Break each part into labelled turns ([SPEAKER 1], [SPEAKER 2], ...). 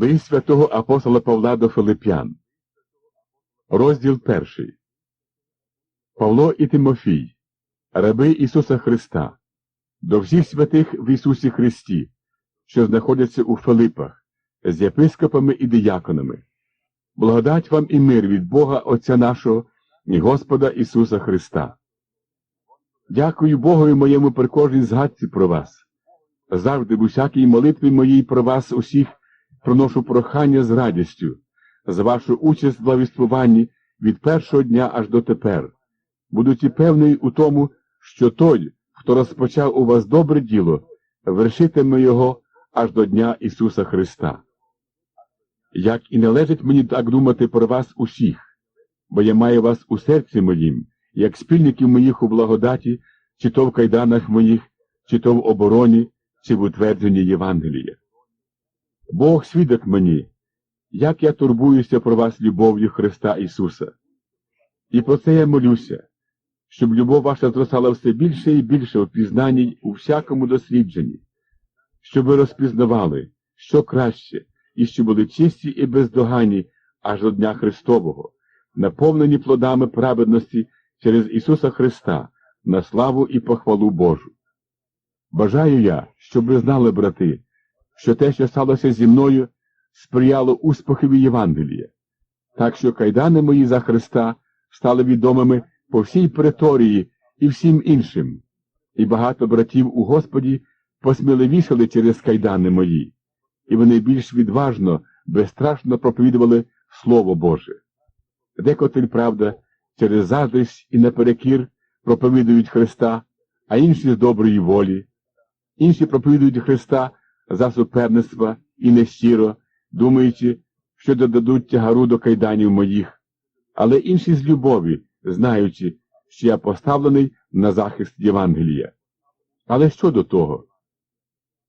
[SPEAKER 1] Лист святого апостола Павла до Филип'ян. Розділ перший. Павло і Тимофій, раби Ісуса Христа, до всіх святих в Ісусі Христі, що знаходяться у Филипах, з єпископами і дияконами. Благодать вам і мир від Бога Отця нашого і Господа Ісуса Христа. Дякую Богові моєму при кожній згадці про вас. Завжди в усякій молитві моїй про вас усіх проношу прохання з радістю, за вашу участь в благовіствуванні від першого дня аж до тепер, будучи певний у тому, що той, хто розпочав у вас добре діло, вершитиме його аж до Дня Ісуса Христа. Як і належить мені так думати про вас усіх, бо я маю вас у серці моїм, як спільників моїх у благодаті, чи то в кайданах моїх, чи то в обороні, чи в утвердженні Євангелія. Бог свідок мені, як я турбуюся про вас любов'ю Христа Ісуса. І про це я молюся, щоб любов ваша зростала все більше і більше у пізнанні у всякому дослідженні, щоб ви розпізнавали, що краще, і що були чисті і бездоганні аж до Дня Христового, наповнені плодами праведності через Ісуса Христа на славу і похвалу Божу. Бажаю я, щоб ви знали, брати, що те, що сталося зі мною, сприяло успіхові Євангелія, так що кайдани мої за Христа стали відомими по всій преторії і всім іншим, і багато братів у Господі посміливішали через кайдани мої, і вони більш відважно, безстрашно проповідували Слово Боже. Декотрі, правда, через заздрість і наперекір проповідують Христа, а інші з доброї волі, інші проповідують Христа за суперництва і нещиро, думаючи, що додадуть тягару до кайданів моїх, але інші з любові, знаючи, що я поставлений на захист Євангелія. Але що до того?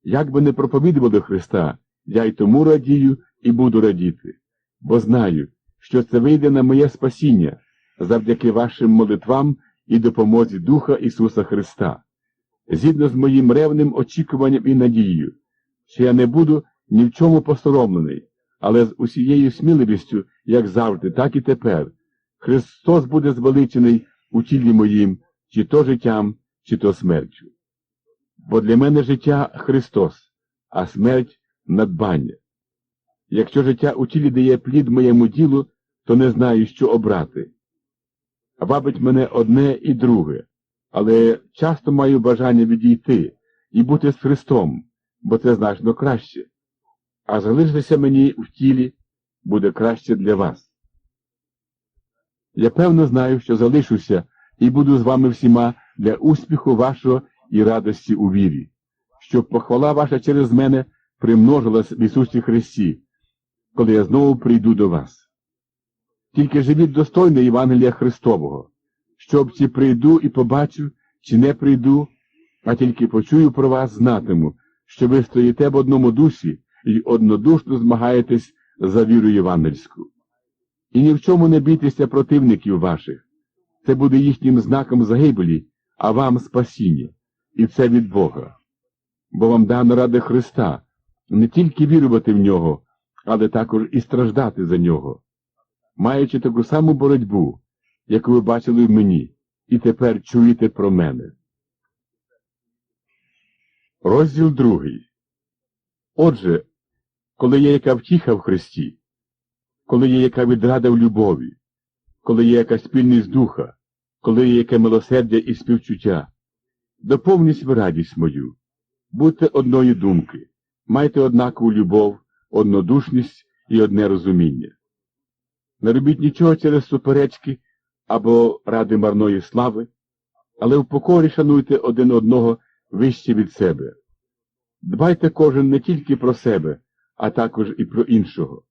[SPEAKER 1] Як би не проповідували Христа, я й тому радію і буду радіти, бо знаю, що це вийде на моє спасіння завдяки вашим молитвам і допомозі Духа Ісуса Христа, згідно з моїм ревним очікуванням і надією, що я не буду ні в чому посоромлений, але з усією сміливістю, як завжди, так і тепер, Христос буде звеличений у тілі моїм, чи то життям, чи то смертю. Бо для мене життя Христос, а смерть надбання. Якщо життя у тілі дає плід моєму ділу, то не знаю, що обрати. Вабить мене одне і друге, але часто маю бажання відійти і бути з Христом, бо це значно краще. А залишитися мені в тілі буде краще для вас. Я певно знаю, що залишуся і буду з вами всіма для успіху вашого і радості у вірі, щоб похвала ваша через мене примножилась в Ісусі Христі, коли я знову прийду до вас. Тільки живіть достойно Євангелія Христового, щоб чи прийду і побачу, чи не прийду, а тільки почую про вас, знатиму, що ви стоїте в одному дусі і однодушно змагаєтесь за віру євангельську. І ні в чому не бійтеся противників ваших. Це буде їхнім знаком загибелі, а вам спасіння, і це від Бога. Бо вам дано ради Христа не тільки вірувати в нього, але також і страждати за нього, маючи таку саму боротьбу, яку ви бачили в мені, і тепер чуєте про мене. Розділ другий. Отже, коли є яка втіха в Христі, коли є яка відрада в любові, коли є яка спільність духа, коли є яке милосердя і співчуття, доповніть ви радість мою, будьте одної думки, майте однакову любов, однодушність і одне розуміння. Не робіть нічого через суперечки або ради марної слави, але в покорі шануйте один одного вище від себе. Дбайте кожен не тільки про себе, а також і про іншого.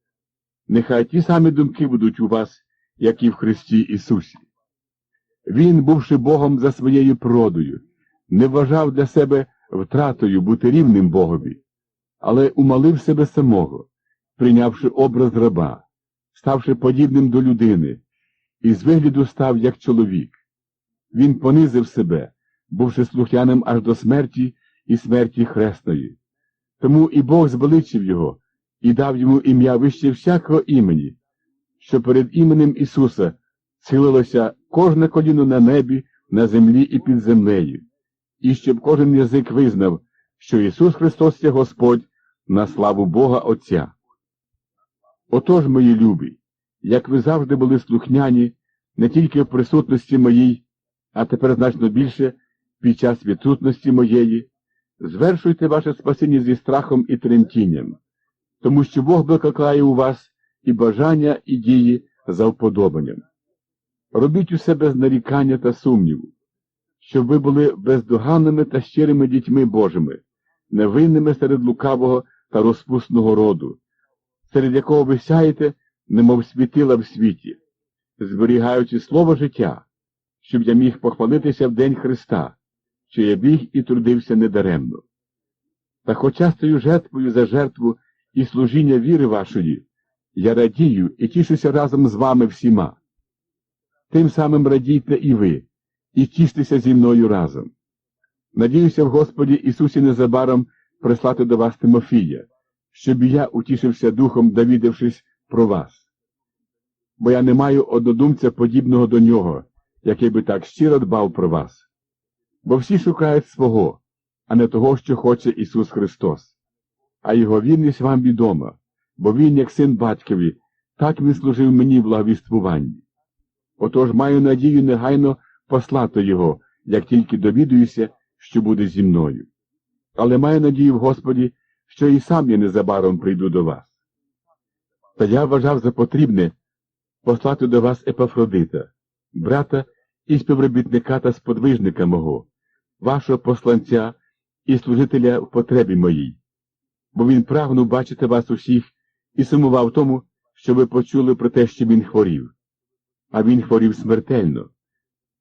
[SPEAKER 1] Нехай ті самі думки будуть у вас, як і в Христі Ісусі. Він, бувши Богом за своєю природою, не вважав для себе втратою бути рівним Богові, але умалив себе самого, прийнявши образ раба, ставши подібним до людини, і з вигляду став як чоловік. Він понизив себе, бувши слух'яним аж до смерті і смерті хресної. Тому і Бог звеличив його і дав йому ім'я вище всякого імені, що перед іменем Ісуса схилилося кожне коліно на небі, на землі і під землею, і щоб кожен язик визнав, що Ісус Христос є Господь на славу Бога Отця. Отож, мої любі, як ви завжди були слухняні, не тільки в присутності моїй, а тепер значно більше під час відсутності моєї, звершуйте ваше спасіння зі страхом і тремтінням, тому що Бог викликає у вас і бажання, і дії за вподобанням. Робіть усе без нарікання та сумніву, щоб ви були бездоганними та щирими дітьми Божими, невинними серед лукавого та розпусного роду, серед якого ви сяєте, немов світила в світі, зберігаючи слово життя, щоб я міг похвалитися в день Христа, що я біг і трудився недаремно. Та хоча стою жертвою за жертву і служіння віри вашої, я радію і тішуся разом з вами всіма. Тим самим радійте і ви, і тіштеся зі мною разом. Надіюся в Господі Ісусі незабаром прислати до вас Тимофія, щоб я утішився духом, довідавшись про вас. Бо я не маю однодумця подібного до нього, який би так щиро дбав про вас. Бо всі шукають свого, а не того, що хоче Ісус Христос. А Його вірність вам відома, бо Він, як син батькові, так він служив мені в благовіствуванні. Отож маю надію негайно послати Його, як тільки довідуюся, що буде зі мною. Але маю надію в Господі, що і сам я незабаром прийду до вас. Та я вважав за потрібне послати до вас Епафродита, брата і співробітника та сподвижника мого, вашого посланця і служителя в потребі моїй, бо він прагнув бачити вас усіх і сумував тому, що ви почули про те, що він хворів. А він хворів смертельно.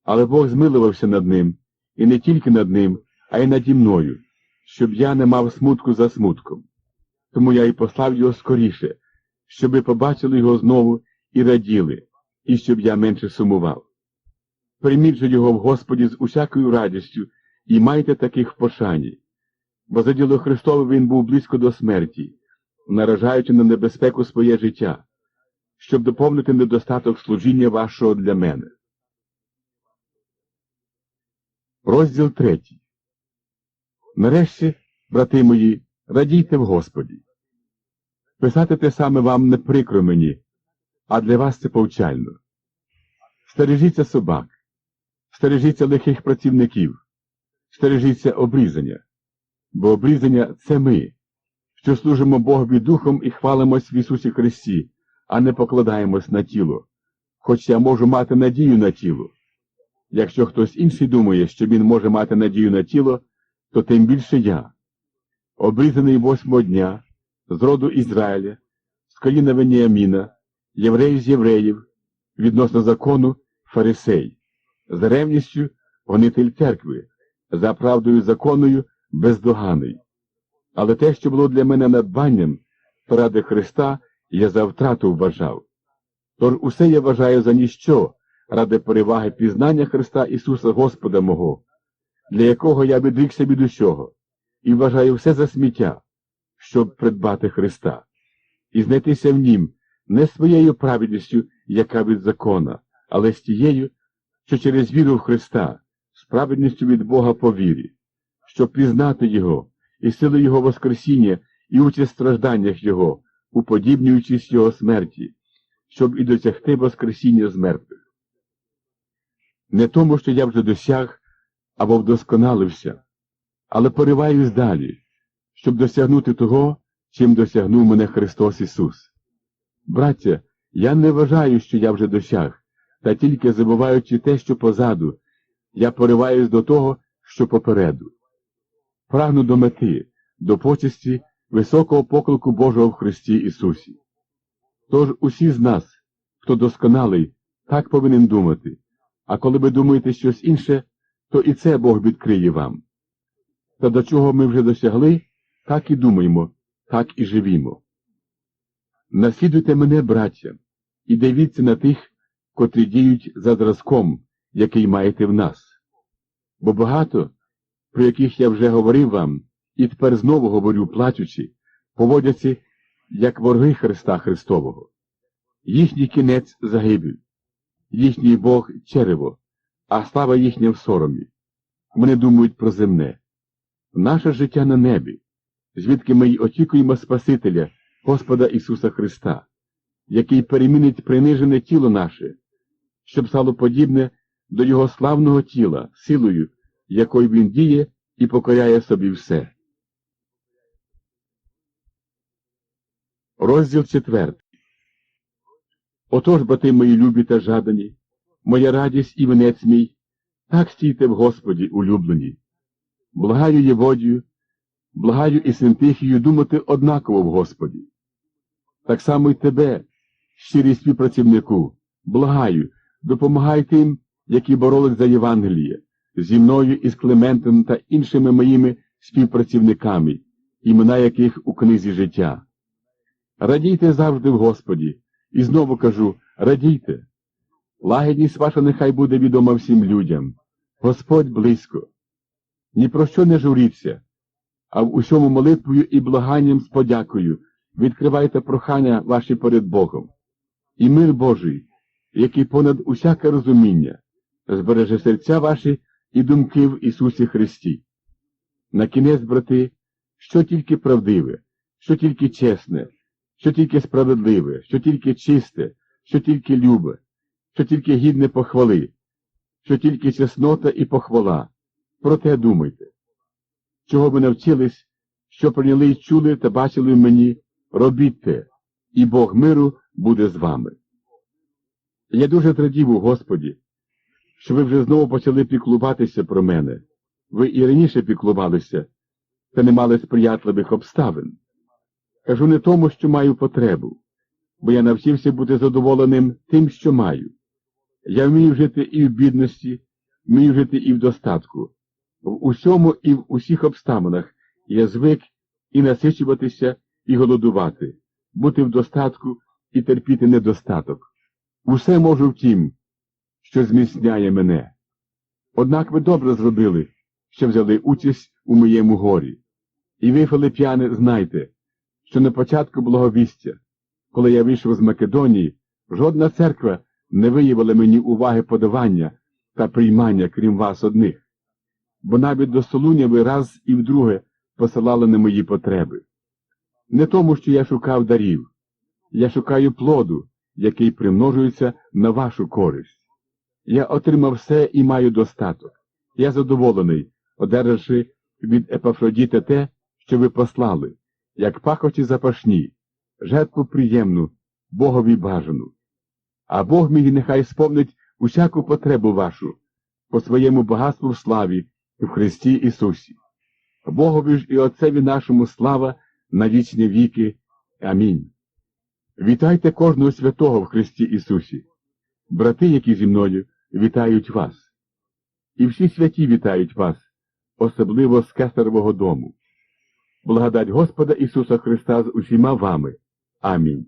[SPEAKER 1] Але Бог змилувався над ним, і не тільки над ним, а й наді мною, щоб я не мав смутку за смутком. Тому я й послав його скоріше, щоб ви побачили його знову і раділи, і щоб я менше сумував. Прийміть же його в Господі з усякою радістю і майте таких в пошані, бо за діло Христове він був близько до смерті, наражаючи на небезпеку своє життя, щоб доповнити недостаток служіння вашого для мене. Розділ третій. Нарешті, брати мої, радійте в Господі. Писати те саме вам не прикро мені, а для вас це повчально. Стережіться собак, стережіться лихих працівників, стережіться обрізання, бо обрізання це ми, що служимо Богові Духом і хвалимось в Ісусі Христі, а не покладаємось на тіло, хоч я можу мати надію на тіло. Якщо хтось інший думає, що він може мати надію на тіло, то тим більше я, обрізаний восьмого дня, з роду Ізраїля, з коліна Веніаміна, єврей з євреїв, відносно закону фарисей, з ревністю гонитель церкви, за правдою законною бездоганий. Але те, що було для мене надбанням, ради Христа я за втрату вважав. Тож усе я вважаю за ніщо, ради переваги пізнання Христа Ісуса Господа мого, для якого я відрікся від усього, і вважаю все за сміття, щоб придбати Христа, і знайтися в Нім не своєю праведністю, яка від закона, але з тією, що через віру в Христа, з праведністю від Бога по вірі, щоб пізнати Його і сили Його Воскресіння і участь в стражданнях Його, уподібнюючись Його смерті, щоб і досягти Воскресіння з мертвих. Не тому, що я вже досяг або вдосконалився, але пориваюсь далі, щоб досягнути того, чим досягнув мене Христос Ісус. Браття, я не вважаю, що я вже досяг, та тільки забуваючи те, що позаду, я пориваюсь до того, що попереду. Прагну до мети, до почесті високого поклику Божого в Христі Ісусі. Тож усі з нас, хто досконалий, так повинен думати, а коли ви думаєте щось інше, то і це Бог відкриє вам. Та до чого ми вже досягли, так і думаємо, так і живімо. Наслідуйте мене, браття, і дивіться на тих, котрі діють за зразком, який маєте в нас. Бо багато, про яких я вже говорив вам, і тепер знову говорю, плачучи, поводяться як вороги Христа Христового. Їхній кінець загибель, їхній Бог черево, а слава їхня в соромі. Вони думають про земне. Наше життя на небі, звідки ми й очікуємо Спасителя, Господа Ісуса Христа, який перемінить принижене тіло наше, щоб стало подібне до Його славного тіла, силою, якою Він діє і покоряє собі все. Розділ четвертий. Отож, брати мої любі та жадані, моя радість і венець мій, так стійте в Господі, улюблені. Благаю Єводію, благаю і Синтихію думати однаково в Господі. Так само й тебе, щирий співпрацівнику, благаю, допомагай тим, які боролись за Євангеліє, зі мною і з Клементом та іншими моїми співпрацівниками, імена яких у книзі життя. Радійте завжди в Господі, і знову кажу, радійте. Лагідність ваша нехай буде відома всім людям. Господь близько. Ні про що не журіться, а в усьому молитвою і благанням з подякою відкривайте прохання ваші перед Богом. І мир Божий, який понад усяке розуміння, збереже серця ваші і думки в Ісусі Христі. На кінець, брати, що тільки правдиве, що тільки чесне, що тільки справедливе, що тільки чисте, що тільки любе, що тільки гідне похвали, що тільки чеснота і похвала. Про те думайте. Чого ви навчились, що прийняли й чули та бачили в мені, робіть те, і Бог миру буде з вами. Я дуже традів у Господі, що ви вже знову почали піклуватися про мене. Ви і раніше піклувалися, та не мали сприятливих обставин. Кажу не тому, що маю потребу, бо я навчився бути задоволеним тим, що маю. Я вмію жити і в бідності, вмію жити і в достатку. В усьому і в усіх обставинах я звик і насичуватися, і голодувати, бути в достатку і терпіти недостаток. Усе можу в тім, що зміцняє мене. Однак ви добре зробили, що взяли участь у моєму горі. І ви, филип'яни, знайте, що на початку благовістя, коли я вийшов з Македонії, жодна церква не виявила мені уваги подавання та приймання, крім вас одних, бо навіть до Солуня ви раз і вдруге посилали на мої потреби. Не тому, що я шукав дарів, я шукаю плоду, який примножується на вашу користь. Я отримав все і маю достаток. Я задоволений, одержавши від Епафродіта те, що ви послали, як пахоті запашні, жертву приємну, Богові бажану. А Бог мій нехай сповнить усяку потребу вашу по своєму багатству в славі в Христі Ісусі. Богові ж і Отцеві нашому слава на вічні віки. Амінь. Вітайте кожного святого в Христі Ісусі. Брати, які зі мною, вітають вас. І всі святі вітають вас, особливо з кесаревого дому. Благодать Господа Ісуса Христа з усіма вами. Амінь.